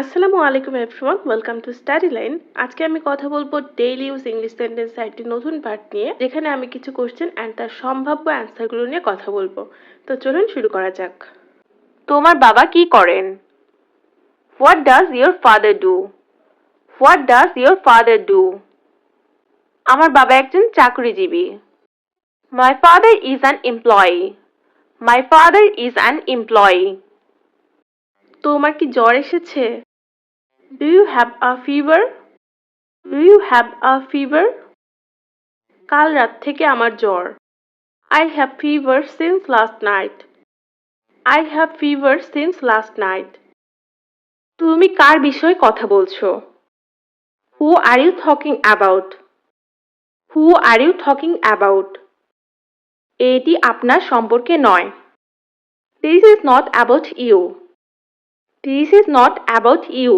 আসসালামু আলাইকুম everyone welcome to study line আজকে আমি কথা বলব ডেইলি ইউজ ইংলিশ সেন্টেন্স একটি নতুন পার্ট নিয়ে, যেখানে আমি কিছু কোশ্চেন অ্যান্ড তার সম্ভাব্য অ্যান্সারগুলো নিয়ে কথা বলব। তো চলুন শুরু করা যাক। তোমার বাবা কি করেন? What does your father do what does your father do আমার বাবা একজন চাকরিজীবী। My father is an employee my father is an employee তোমার কি জ্বর এসেছে? Do you have a fever do you have a fever কাল রাত থেকে আমার জ্বর। I have fever since last night I have fever since last night তুমি কার বিষয়ে কথা বলছো? Who are you talking about who are you talking about এটি আপনার সম্পর্কে নয়। This is not about you this is not about you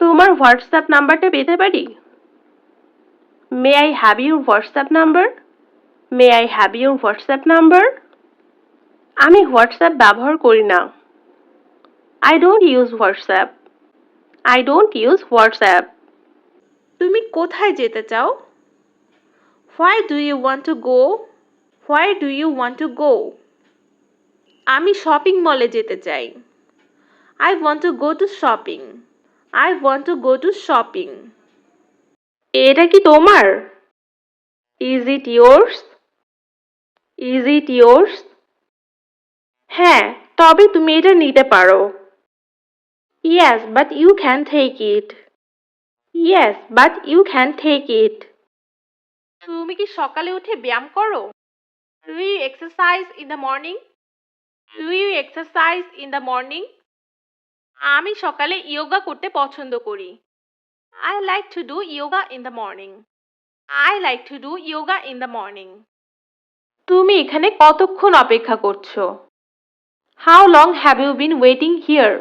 তোমার হোয়াটসঅ্যাপ নাম্বারটা পেতে পারি? May I have your WhatsApp number may I have your WhatsApp number আমি WhatsApp ব্যবহার করি না। I don't use WhatsApp I don't use WhatsApp তুমি কোথায় যেতে চাও? Why do you want to go why do you want to go আমি shopping মলে যেতে চাই। I want to go to shopping. I want to go to shopping এটা কি তোমার? Is it yours is it yours হ্যাঁ তবে তুমি এটা নিতে পারো। Yes but you can take it yes but you can take it তুমি কি সকালে উঠে ব্যায়াম করো? Do you exercise in the morning do you exercise in the morning আমি সকালে ইয়োগা করতে পছন্দ করি। I like to do yoga in the morning I like to do yoga in the morning তুমি এখানে কতক্ষণ অপেক্ষা করছ? How long have you been waiting here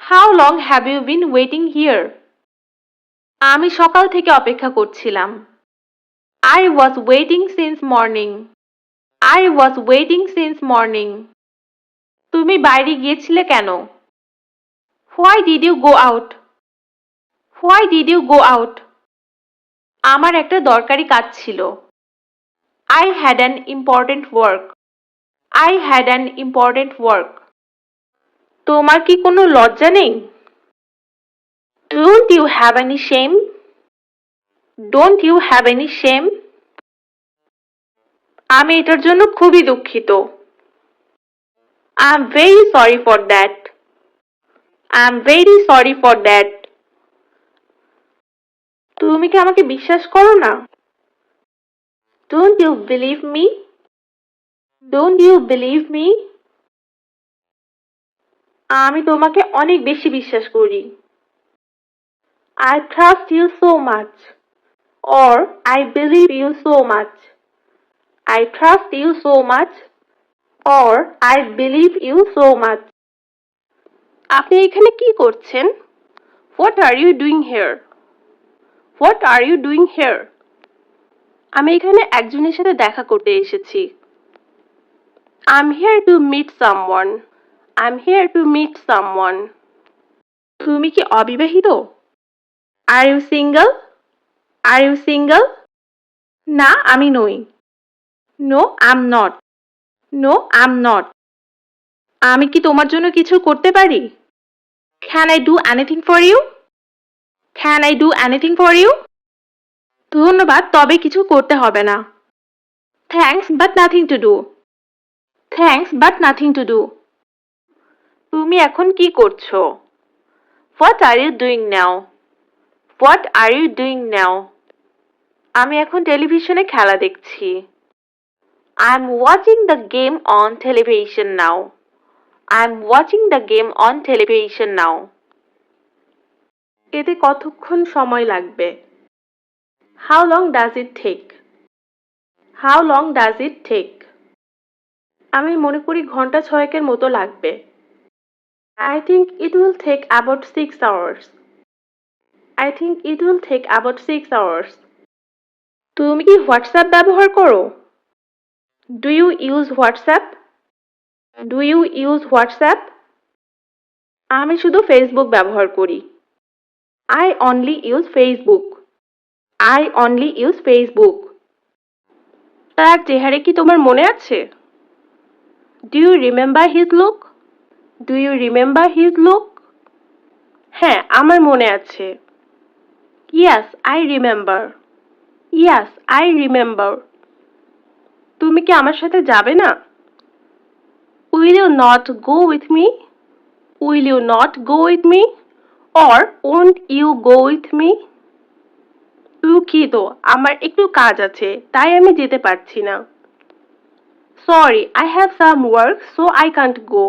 how long have you been waiting here আমি সকাল থেকে অপেক্ষা করছিলাম। I was waiting since morning I was waiting since morning তুমি বাইরে গিয়েছিলে কেন? Why did you go out? Why did you go out? আমার একটা দরকারি কাজ ছিল I had an important work. I had an important work. তোমার কি কোনো লজ্জা নেই Don't you have any shame? Don't you have any shame? আমি এটার জন্য খুবই দুঃখিত I am very sorry for that. I am very sorry for that তুমি কি আমাকে বিশ্বাস করো না? Don't you believe me don't you believe me আমি তোমাকে অনেক বেশি বিশ্বাস করি। I trust you so much or I believe you so much I trust you so much or I believe you so much আপনি এখানে কি করছেন? What are you doing here what are you doing here আমি এখানে একজনের সাথে দেখা করতে এসেছি। I am here to meet someone I am here to meet someone তুমি কি অবিবাহিত? Are you single are you single না, আমি নই। No I am not no I am not আমি কি তোমার জন্য কিছু করতে পারি? Can I do anything for you? Can I do anything for you? ধন্যবাদ, তবে কিছু করতে হবে না। Thanks but nothing to do thanks but nothing to do তুমি এখন কি করছ? What are you doing now what are you doing now আমি এখন টেলিভিশনে খেলা দেখছি। I am watching the game on television now I'm watching the game on television now. এতে কতক্ষণ সময় লাগবে? How long does it take how long does it take আমি মনে করি ঘণ্টা ছয়েকের মতো লাগবে। I think it will take about six hours I think it will take about six hours তুমি কি হোয়াটসঅ্যাপ ব্যবহার করো? Do you use WhatsApp do you use WhatsApp আমি শুধু ফেসবুক ব্যবহার করি। I only use Facebook I only use Facebook তার চেহারা কি তোমার মনে আছে? Do you remember his look do you remember his look হ্যাঁ আমার মনে আছে। Yes I remember yes I remember তুমি কি আমার সাথে যাবে না? Will you not go with me will you not go with me or won't you go with me দুঃখিত, আমার একটু কাজ আছে, তাই আমি যেতে পারছি না। Sorry I have some work so I can't go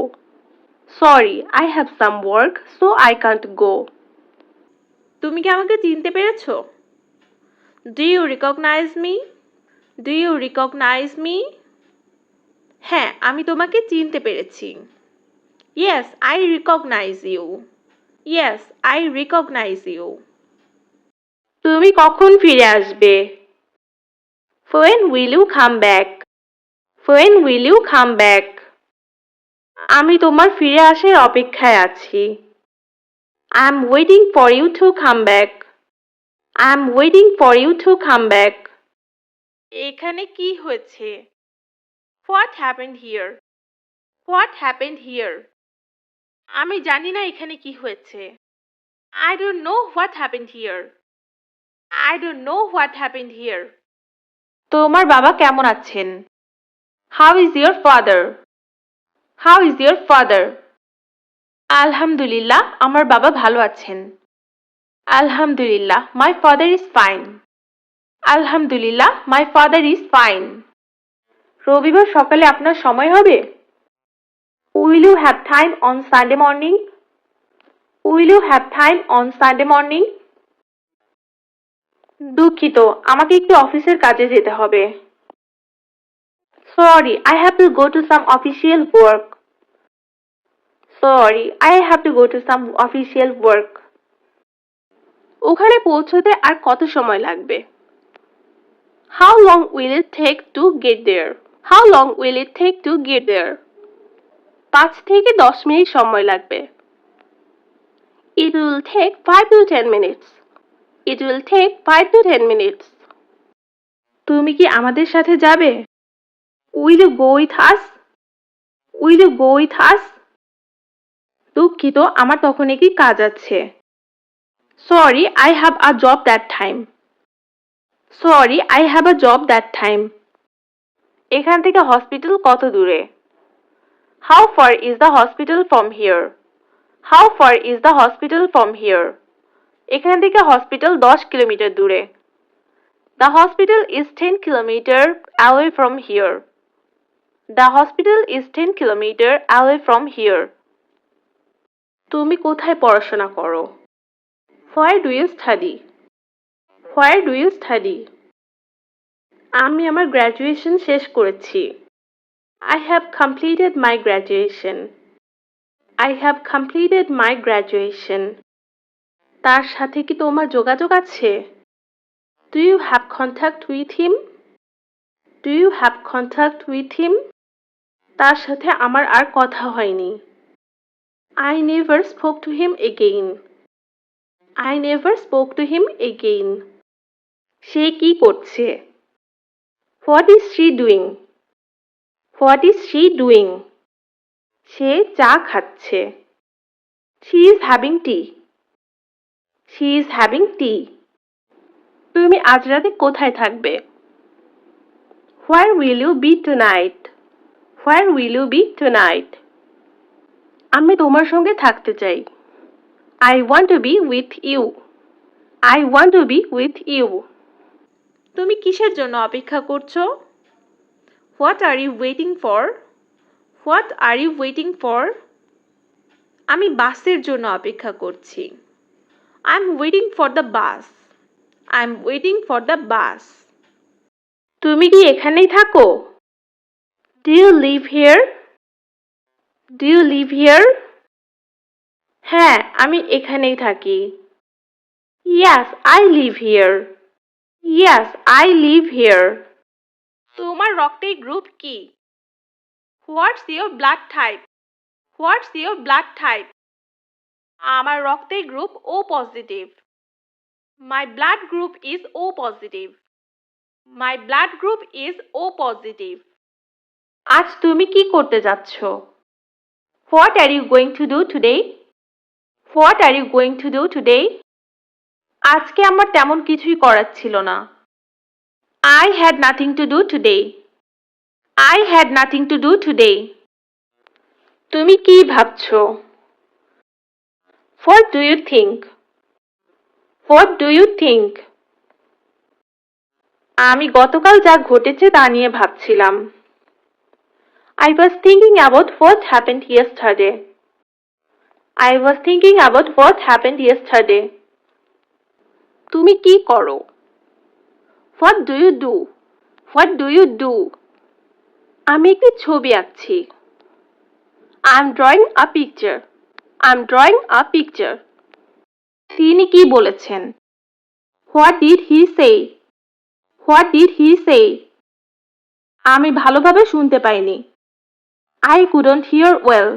sorry I have some work so I can't go তুমি কি আমাকে চিনতে পেরেছ? Do you recognise me do you recognise me হ্যাঁ আমি তোমাকে চিনতে পেরেছি। Yes I recognise you yes I recognise you তুমি কখন ফিরে আসবে? When will you come back when will you come back আমি তোমার ফিরে আসার অপেক্ষায় আছি। I am waiting for you to come back I am waiting for you to come back এখানে কি হয়েছে? What happened here? What happened here? আমি জানি না এখানে কি হয়েছে I don't know what happened here. I don't know what happened here. তোমার বাবা কেমন আছেন How is your father? How is your father? আলহামদুলিল্লাহ আমার বাবা ভালো আছেন আলহামদুলিল্লাহ মাই ফাদার ইজ ফাইন আলহামদুলিল্লাহ মাই ফাদার ইজ ফাইন রবিবার সকালে আপনার সময় হবে? Will you have time on Sunday morning will you have time on Sunday morning দুঃখিত, আমাকে একটু অফিসের কাজে যেতে হবে। Sorry I have to go to some official work sorry I have to go to some official work ওখানে পৌঁছতে আর কত সময় লাগবে? How long will it take to get there how long will it take to get there পাঁচ থেকে দশ minute সময় লাগবে। It will take five to ten minutes it will take five to ten minutes তুমি কি আমাদের সাথে যাবে? Will you go with us will you go with us দুঃখিত, আমার তখন একটি কাজ আছে। Sorry I have a job that time sorry I have a job that time এখান থেকে হসপিটাল কত দূরে? How far is the hospital from here how far is the hospital from here এখান থেকে হসপিটাল দশ কিলোমিটার দূরে। The hospital is ten kilometre away from here the hospital is ten kilometre away from here তুমি কোথায় পড়াশোনা করো? Where do you study where do you study আমি আমার গ্র্যাজুয়েশন শেষ করেছি। I have completed my graduation I have completed my graduation তার সাথে কি তোমার যোগাযোগ আছে? Do you have contact with him do you have contact with him তার সাথে আমার আর কথা হয়নি। I never spoke to him again I never spoke to him again সে কি করছে? What is she doing what is she doing সে চা খাচ্ছে। She is having tea she is having tea তুমি আজ রাতে কোথায় থাকবে? Where will you be tonight where will you be tonight আমি তোমার সঙ্গে থাকতে চাই। I want to be with you I want to be with you তুমি কিসের জন্য অপেক্ষা করছ? What are you waiting for what are you waiting for আমি বাসের জন্য অপেক্ষা করছি। I am waiting for the bus I am waiting for the bus তুমি কি এখানেই থাকো? Do you live here do you live here হ্যাঁ আমি এখানেই থাকি। Yes I live here yes I live here তোমার রক্তের গ্রুপ কি? What's your blood type what's your blood type আমার রক্তের group O positive my blood group is O positive my blood group is O positive আজ তুমি কি করতে যাচ্ছ? What are you going to do today what are you going to do today আজকে আমার তেমন কিছুই করার ছিল না। I had nothing to do today I had nothing to do today তুমি কি ভাবছ? What do you think what do you think আমি গতকাল যা ঘটেছে তা নিয়ে ভাবছিলাম। I was thinking about what happened yesterday I was thinking about what happened yesterday তুমি কি করো? What do you do what do you do আমি একটি ছবি আঁকছি। I am drawing a picture I am drawing a picture তিনি কি বলেছেন? What did he say what did he say আমি ভালোভাবে শুনতে পাইনি। I couldn't hear well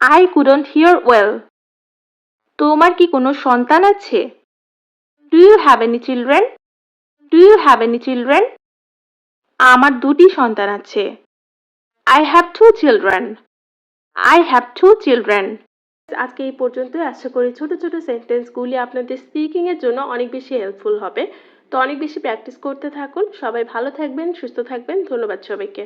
I couldn't hear well তোমার কি কোনো সন্তান আছে? Do you have any children do you have any children আমার দুটি সন্তান আছে। I have two children I have two children আজকে এই পর্যন্তই। আশা করি ছোট ছোট সেন্টেন্সগুলি আপনাদের স্পিকিংয়ের জন্য অনেক বেশি হেল্পফুল হবে। তো অনেক বেশি প্র্যাকটিস করতে থাকুন। সবাই ভালো থাকবেন, সুস্থ থাকবেন। ধন্যবাদ সবাইকে।